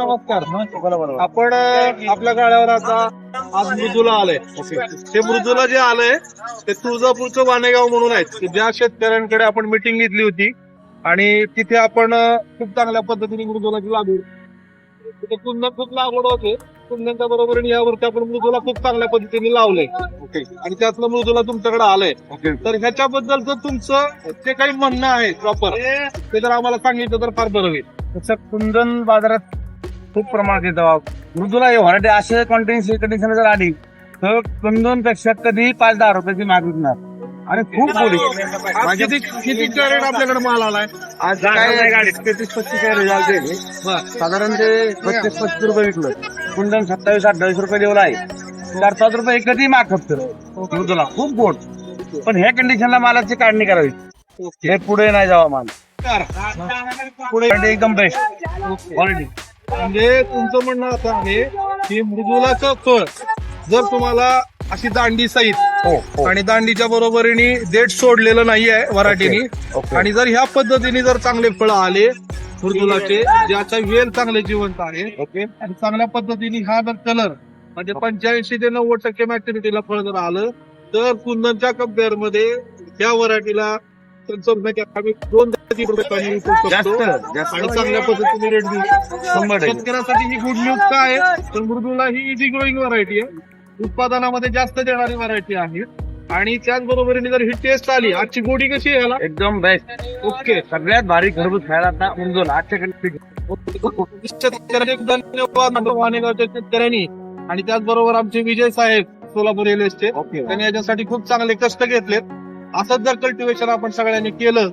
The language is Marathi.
नमस्कार आपण आपल्या गाड्यावर आता आज मृदुला आलंय. हे मृदुला जे आलंय ते तुळजापूरचं वाणेगाव म्हणून आहेत. ज्या शेतकऱ्यांकडे आपण मिटिंग घेतली होती आणि तिथे आपण खूप चांगल्या पद्धतीने मृदुलाची लागवड तिथे कुंदन खूप लागवड होते. कुंदनच्या बरोबरीने यावरती आपण मृदुला खूप चांगल्या पद्धतीने लावलंय. आणि त्यातलं मृदुला तुमच्याकडे आलंय. तर ह्याच्याबद्दलचं तुमचं जे काही म्हणणं आहे प्रॉपर ते जर आम्हाला सांगितलं तर फार बरं होईल. तसं कुंदन बाजारात खूप प्रमाणात येतं मृदूला व्हरायटी असे कंटिन्यू कंडिशन जर आली तर कुंदनपेक्षा कधी पाच दहा रुपयाची माग विकणार. आणि खूप गोडी आज किती किती कॅरेट आपल्याकडे माल आलाय? आज काय गाडी. तेहतीस पस्तीस काय रिझल्ट आहे साधारण ते पस्तीस पस्तीस रुपये विकलं. कुंदन सत्तावीस अठ्ठावीस रुपये देवला आहे. चार पाच रुपये कधी माग खपत मृदूला खूप गोड. पण ह्या कंडिशनला मालाची काढणी करावी. हे पुढे नाही जावा माल. पुढे एकदम बेस्ट क्वालिटी म्हणजे तुमचं म्हणणं असं आहे की मृदुलाचं फळ जर तुम्हाला अशी दांडी सहित हो हो. आणि दांडीच्या बरोबरीने देठ सोडलेलं नाहीये वराठीने आणि जर ह्या पद्धतीने जर चांगले फळ आले मृदुलाचे ज्याचा वेल चांगले जिवंत आहे ओके. आणि चांगल्या पद्धतीने हा जर कलर म्हणजे पंच्याऐंशी ते नव्वद टक्के मॅच्युरिटीला फळ जर आलं तर कुंदनच्या कंपेअरमध्ये त्या व्हरायटीला आम्ही दोन रुपये कमी विकू शकतो. आणि चांगल्या पद्धतीने रेट देऊ. शेतकऱ्यासाठी ही गुड न्यूज काय आहे? तर मृदुला ही इझी ग्रोईंग व्हरायटी आहे. उत्पादनामध्ये जास्त देणारी व्हरायटी आहे. आणि त्याचबरोबरीने जर ही टेस्ट आली आजची गोडी कशी आहे याला? एकदम बेस्ट ओके सगळ्यात भारी खरबूज खायला आता उंजोल आजच्या शेतकऱ्यांनी आणि त्याचबरोबर आमचे विजय साहेब सोलापूर रेल्वे ओके त्यांनी याच्यासाठी खूप चांगले कष्ट घेतलेत. असंच जर कल्टिवेशन आपण सगळ्यांनी केलं